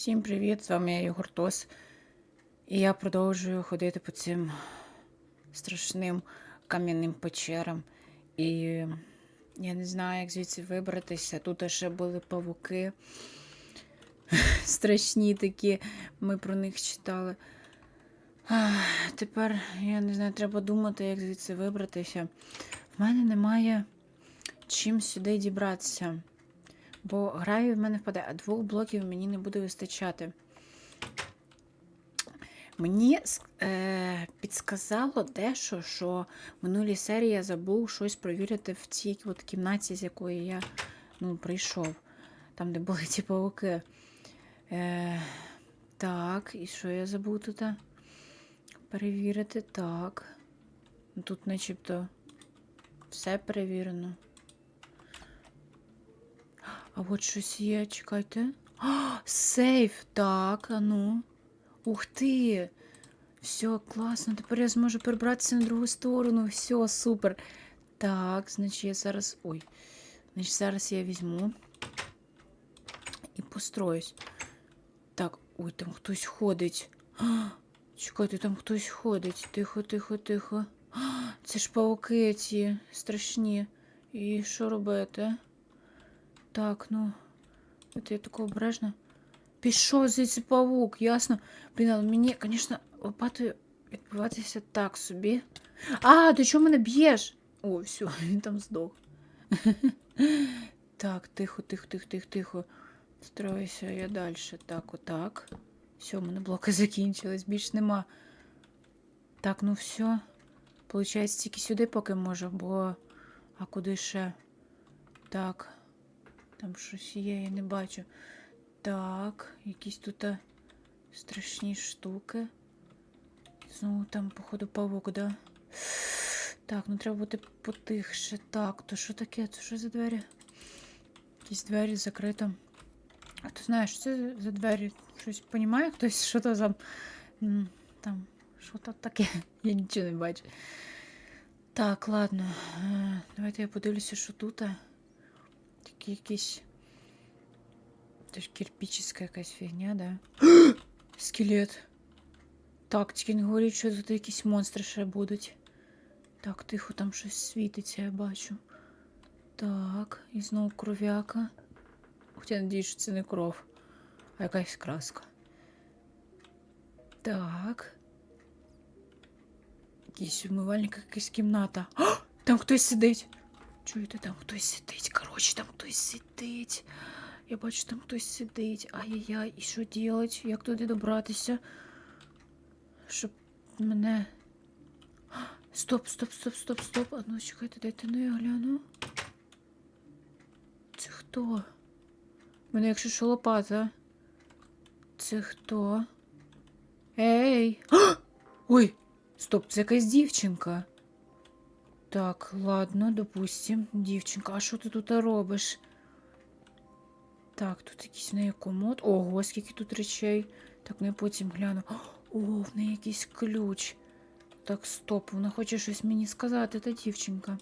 Всім привіт! З вами я Тос. І я продовжую ходити по цим страшним кам'яним печерам. І я не знаю, як звідси вибратися. Тут ще були павуки. Страшні такі, ми про них читали. Тепер я не знаю, треба думати, як звідси вибратися. В мене немає чим сюди дібратися. Бо граю в мене впаде, а двох блоків мені не буде вистачати. Мені е, підсказало дещо, що в минулій серії я забув щось провірити в цій от кімнаті, з якої я ну, прийшов. Там, де були ці павуки. Е, так, і що я забув тут? Перевірити. Так. Тут начебто все перевірено. А от щось є, чекайте. А, сейф! Так, а ну. Ух ти! Все, класно. Тепер я зможу перебратися на другу сторону. Все, супер. Так, значить, я зараз. Ой. Значить, зараз я візьму і построюсь. Так, ой, там хтось ходить. А, чекайте, там хтось ходить. Тихо, тихо, тихо. А, це ж пауки ці страшні. І що робити? Так, ну. От я тако обережно. Пішов звідси павук, ясно. Блін, але мені, звісно, лопатою відбуватися так собі. А, ти чого мене б'єш? О, все, він там здох. Так, тихо, тихо, тихо, тихо, тихо. Строюся я далі. Так, отак. Все, у мене блоки закінчились, більш нема. Так, ну все. Получається, тільки сюди поки можу, бо. А куди ще? Так. Там щось є, я не бачу. Так, якісь тут страшні штуки. Знову там, походу, павук, да? Так, ну треба бути потихше. Так, то що таке? Це що за двері? Якісь двері закриті. А ти знаєш, що це за двері? Щось понімає хтось, що то за. Там, що то таке? Я нічого не бачу. Так, ладно. Е, Давайте я подивлюся, що тут. Такі якісь. Це ж кирпічська якась фігня, да? Скелет. Так, тільки не говоріть, що тут якісь монстри ще будуть. Так, тихо, там щось світиться, я бачу. Так, і знову кров'яка. Хоча я надіюсь, що це не кров, а якась краска. Так. Якийсь умивальник, якась кімната. Там хтось сидить. Чуєте, там хтось сидить. Коротше, там хтось сидить. Я бачу, там хтось сидить. Ай-яй-яй, і що робити? Як туди добратися? Щоб мене. Стоп, стоп, стоп, стоп, стоп. А ну чекайте, дайте ну я гляну. Це хто? У мене якщо що лопата. Це хто? Ей! Ой! Стоп, це якась дівчинка. Так, ладно, допустим, дівчинка. А що ти тут робиш? Так, тут якийсь в неї комод. Ого, скільки тут речей. Так, ну я потім гляну. О, в неї якийсь ключ. Так, стоп, вона хоче щось мені сказати, та дівчинка.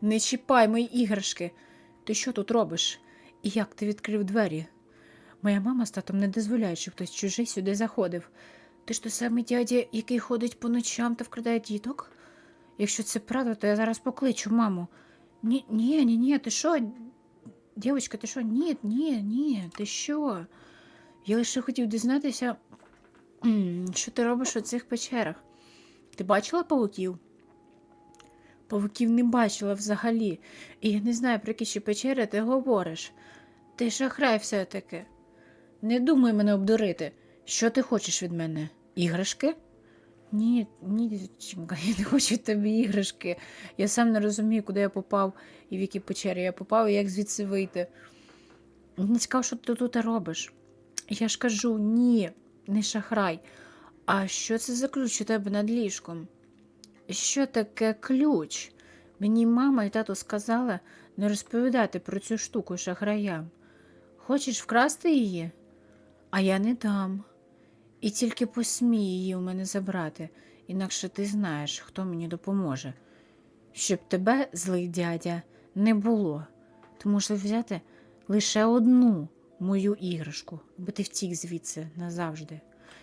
Не чіпай мої іграшки. Ти що тут робиш? І як ти відкрив двері? Моя мама з татом не дозволяють, щоб хтось чужий сюди заходив. Ти ж той самий дядя, який ходить по ночам та вкрадає діток? Якщо це правда, то я зараз покличу маму. Ні, ні, ні, ні, ти що? Дівчинка, ти що? Ні, ні, ні, ти що? Я лише хотів дізнатися, що ти робиш у цих печерах. Ти бачила павуків? Павуків не бачила взагалі. І я не знаю, про які ще печери ти говориш. Ти шахрай все-таки. Не думай мене обдурити. Що ти хочеш від мене? Іграшки? Ні, ні, дівчинка, я не хочу тебе іграшки. Я сам не розумію, куди я попав і в які печері я попав, і як звідси вийти. Мені цікаво, що ти тут робиш. Я ж кажу, ні, не шахрай. А що це за ключ у тебе над ліжком? Що таке ключ? Мені мама і тато сказали не розповідати про цю штуку шахраям. Хочеш вкрасти її? А я не дам. І тільки посмій її у мене забрати, інакше ти знаєш, хто мені допоможе. Щоб тебе, злий дядя, не було. Ти можеш взяти лише одну мою іграшку, аби ти втік звідси назавжди.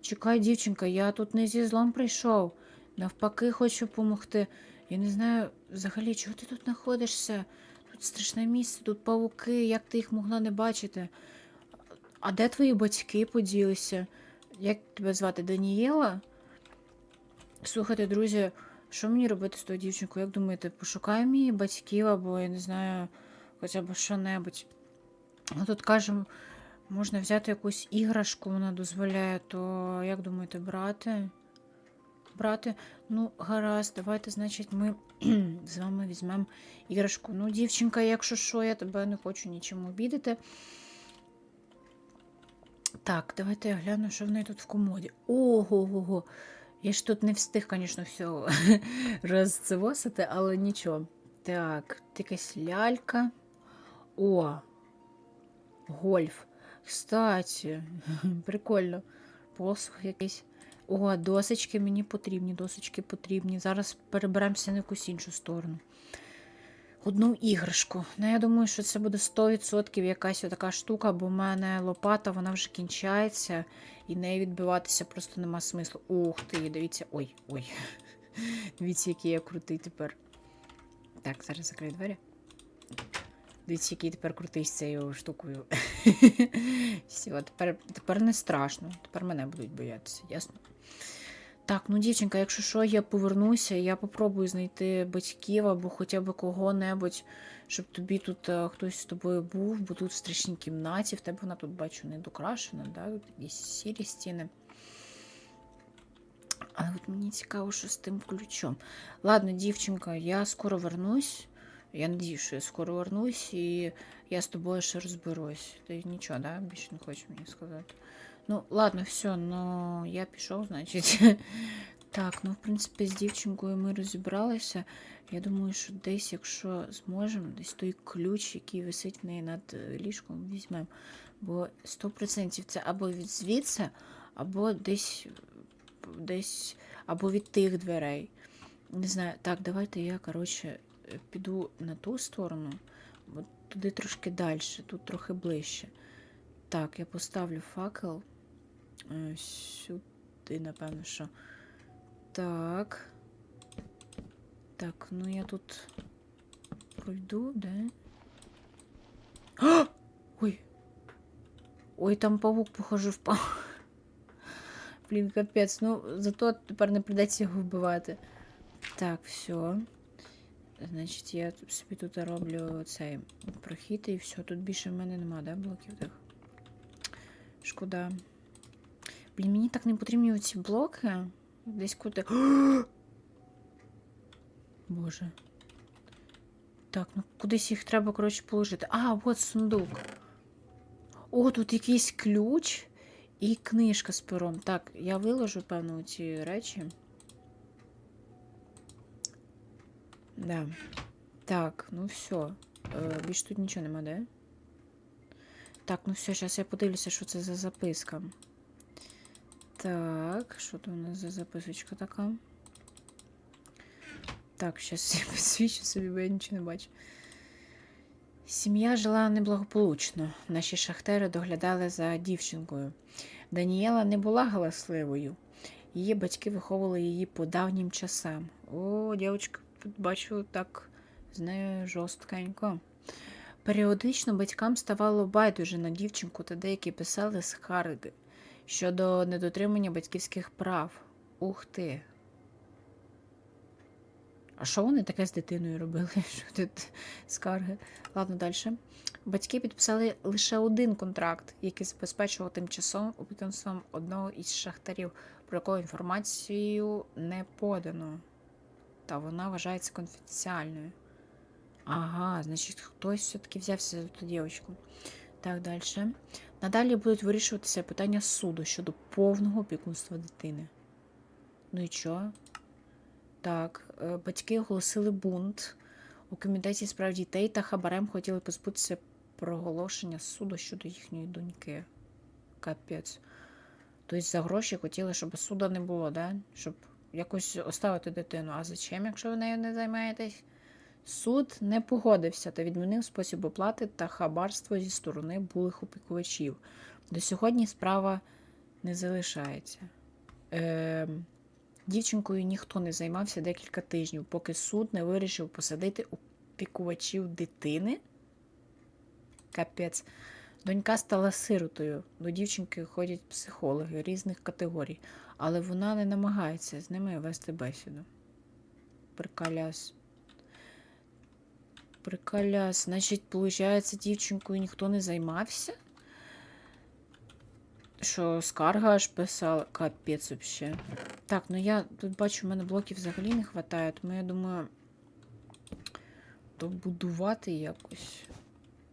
Чекай, дівчинка, я тут не зі злом прийшов. Навпаки, хочу допомогти. Я не знаю взагалі, чого ти тут знаходишся. Тут страшне місце, тут павуки, як ти їх могла не бачити. А де твої батьки поділися? Як тебе звати Данієла? Слухайте, друзі, що мені робити з тою дівчинкою? Як думаєте, пошукаємо її батьків або я не знаю, хоча б що-небудь. Ну тут кажемо, можна взяти якусь іграшку, вона дозволяє, то як думаєте, брати? Брати? Ну, гаразд, давайте, значить, ми з вами візьмемо іграшку. Ну, дівчинка, якщо що, я тебе не хочу нічим обідати. Так, давайте я гляну, що в неї тут в комоді. Ого-го-го. Я ж тут не встиг, звісно, все розцевосити, але нічого. Так, якась лялька. О, гольф. Кстати, прикольно. Посух якийсь. О, досочки мені потрібні, досочки потрібні. Зараз переберемося на якусь іншу сторону. Одну іграшку. Ну, я думаю, що це буде 100% якась така штука, бо в мене лопата, вона вже кінчається, і нею відбиватися просто нема смислу. Ух ти, дивіться. Ой, ой. Дивіться, який я крутий тепер. Так, зараз закрию двері. Дивіться, який тепер крутий з цією штукою. Все, тепер, тепер не страшно. Тепер мене будуть боятися, ясно? Так, ну дівчинка, якщо що, я повернуся, я попробую знайти батьків або хоча б кого-небудь, щоб тобі тут е, хтось з тобою був, бо тут в страшній кімнаті, в тебе вона тут бачу не докрашена, да? тут якісь сірі стіни. Але от мені цікаво, що з тим ключом. Ладно, дівчинка, я скоро вернусь. Я надію, що я скоро вернусь, і я з тобою ще розберусь. Ти нічого, да? Більше не хочеш мені сказати. Ну, ладно, все, ну я пішов, значить. Так, ну, в принципі, з дівчинкою ми розібралися. Я думаю, що десь, якщо зможемо, десь той ключ, який висить в неї над е, ліжком, візьмемо. Бо 100% це або від звідси, або десь, десь, або від тих дверей. Не знаю. Так, давайте я, коротше, піду на ту сторону, бо туди трошки далі, тут трохи ближче. Так, я поставлю факел. Е, Сюди, напевно, що. Так. Так, ну я тут пройду, да? А! Ой. Ой, там павук, похоже, впав. Блін, капець. Ну, зато тепер не придеться його вбивати. Так, все. Значить, я собі тут роблю цей прохід і все. Тут більше в мене нема, да, блоків тих? Шкода. Блін, мені так не потрібні ці блоки. Десь куди. Боже. Так, ну кудись їх треба, коротше, положити. А, от сундук. О, тут якийсь ключ і книжка з пером. Так, я виложу, певно, ці речі. Да. Так, ну все. Е, більш тут нічого нема, де? Так, ну все, зараз я подивлюся, що це за записка. Так, що тут у нас за записочка така? Так, зараз я підсвічу собі, бо я нічого не бачу. Сім'я жила неблагополучно. Наші шахтери доглядали за дівчинкою. Даніела не була галасливою. Її батьки виховували її по давнім часам. О, дівчинка, бачу так з нею жорсткенько. Періодично батькам ставало байдуже на дівчинку, та деякі писали скарги щодо недотримання батьківських прав. Ух ти. А що вони таке з дитиною робили? Що тут скарги? Ладно, далі. Батьки підписали лише один контракт, який забезпечував тимчасовим опікунством одного із шахтарів, про яку інформацію не подано. Та вона вважається конфіденціальною. Ага, значить, хтось все-таки взявся за ту дівчинку. Так, далі. Надалі будуть вирішуватися питання суду щодо повного опікунства дитини. Ну і що? Так, е, батьки оголосили бунт. У комітеті справ дітей та хабарем хотіли позбутися проголошення суду щодо їхньої доньки. Капець. Тобто за гроші хотіли, щоб суда не було, да? щоб якось оставити дитину. А зачем, якщо ви нею не займаєтесь? Суд не погодився та відмінив спосіб оплати та хабарство зі сторони булих опікувачів. До сьогодні справа не залишається. Е, дівчинкою ніхто не займався декілька тижнів, поки суд не вирішив посадити опікувачів дитини. Капець. Донька стала сиротою. До дівчинки ходять психологи різних категорій, але вона не намагається з ними вести бесіду. Приколяс. Приколяс. Значить, виходить, дівчинкою ніхто не займався? Що скарга аж писала. Капець вообще. Так, ну я тут бачу, в мене блоків взагалі не вистачає, тому я думаю. Добудувати якось.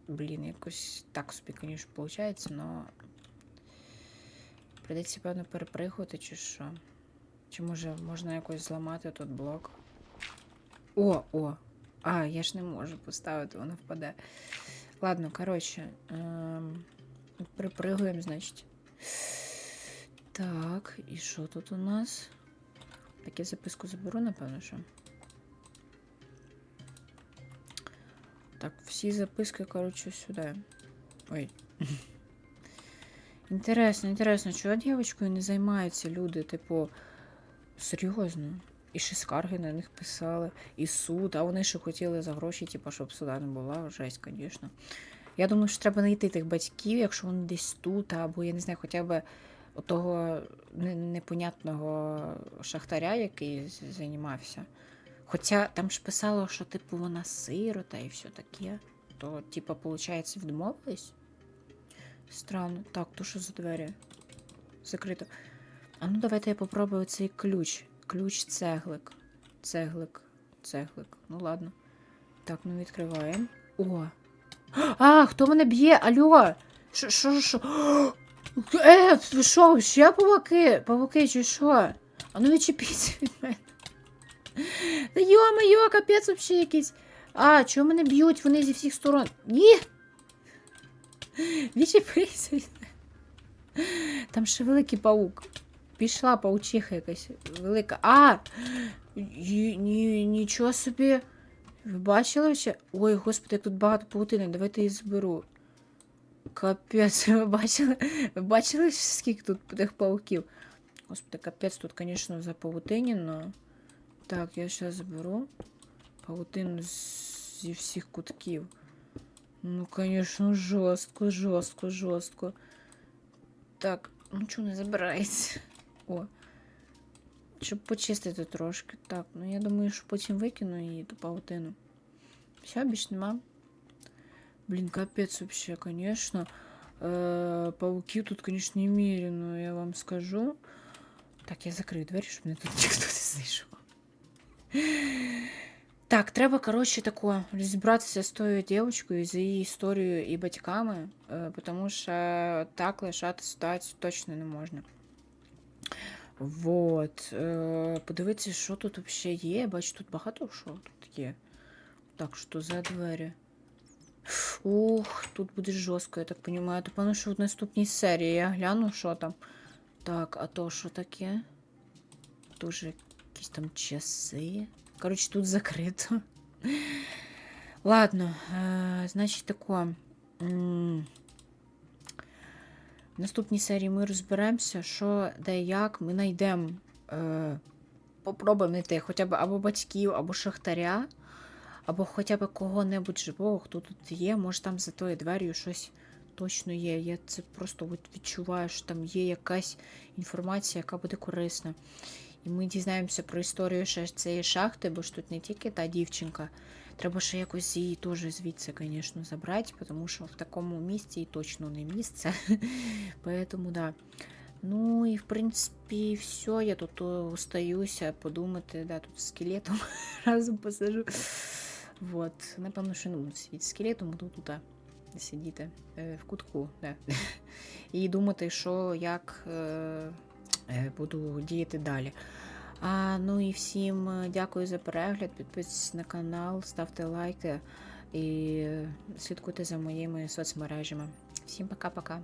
Блін, якось так собі, звісно, виходить, але. Придеться, певно, перепригувати чи що. Чи може можна якось зламати тут блок? О, о! А, я ж не можу поставити, воно впаде. Ладно, коротше. Ем, припригуємо, значить. Так, і що тут у нас? Так, я записку заберу, напевно, що. Так, всі записки, коротше, сюди. Ой. Інтересно, інтересно, чого дівчинкою не займаються люди, типу, серйозно. І ще скарги на них писали, і суд, а вони ще хотіли за гроші, типу, щоб суда не була. Жесть, звісно. Я думаю, що треба знайти тих батьків, якщо вони десь тут, або я не знаю, хоча б того непонятного шахтаря, який займався. Хоча там ж писало, що типу вона сирота і все таке. То, типу, виходить, відмовились? Странно. Так, то що за двері? Закрито. А ну давайте я попробую цей ключ. Ключ цеглик. Цеглик. Цеглик. Ну ладно. Так, ну відкриваємо. О! А, хто мене б'є? Алло! Що, що, що? Е, що, ще павуки? Павуки чи що? А ну відчепіться від мене. Та йо-моє, капець вообще якийсь. А, чого мене б'ють? Вони зі всіх сторон. Ні! Відчепися від мене. Там ще великий паук. Пішла паучиха якась велика. А! Ні, ні, нічого собі. Ви бачили ще? Ой, господи, як тут багато паутини. Давайте її зберу. Капець, ви бачили? Ви бачили, скільки тут тих пауків? Господи, капець, тут, звісно, запаутинено. Так, я зараз зберу паутину зі всіх кутків. Ну, звісно, жорстко, жорстко, жорстко. Так, ну чого не забирається? О. Щоб почистити трошки. Так, ну я думаю, що потім викину її ту паутину. Все, більш нема. Блін, капець вообще, конечно. Е, пауків тут, конечно, немерено, я вам скажу. Так, я закрию двері, щоб мене тут ніхто не знайшов. Так, треба, коротше, тако розібратися з тою дівчинкою, з її історією і батьками, е, тому що так лишати ситуацію точно не можна. Вот. Е, подивитися, що тут взагалі є. Я бачу, тут багато що тут є. Так, що за двері? Ух, тут буде жорстко, я так розумію. То певно, що в наступній серії я гляну, що там. Так, а то що таке? Дуже якісь там часи. Коротше, тут закрито. Ладно, е, значить тако. В наступній серії ми розберемося, що де як ми знайдемо. Е, попробуємо знайти хоча б або батьків, або шахтаря, або хоча б кого-небудь живого, хто тут є. Може там за тою двер'ю щось точно є. Я це просто відчуваю, що там є якась інформація, яка буде корисна. І ми дізнаємося про історію ще цієї шахти, бо ж тут не тільки та дівчинка. Треба ще якось її теж звідси, звісно, забрати, тому що в такому місці і точно не місце. Поэтому, да. Ну і в принципі, все. Я тут остаюся подумати, да, тут скелетом разом посажу. Вот. Напевно, що не буду сидіти скелетом, буду тут сидіти е, в кутку, да. І думати, що як е, е, буду діяти далі. А, ну і всім е, дякую за перегляд. Підписуйтесь на канал, ставте лайки і е, слідкуйте за моїми соцмережами. Всім пока-пока.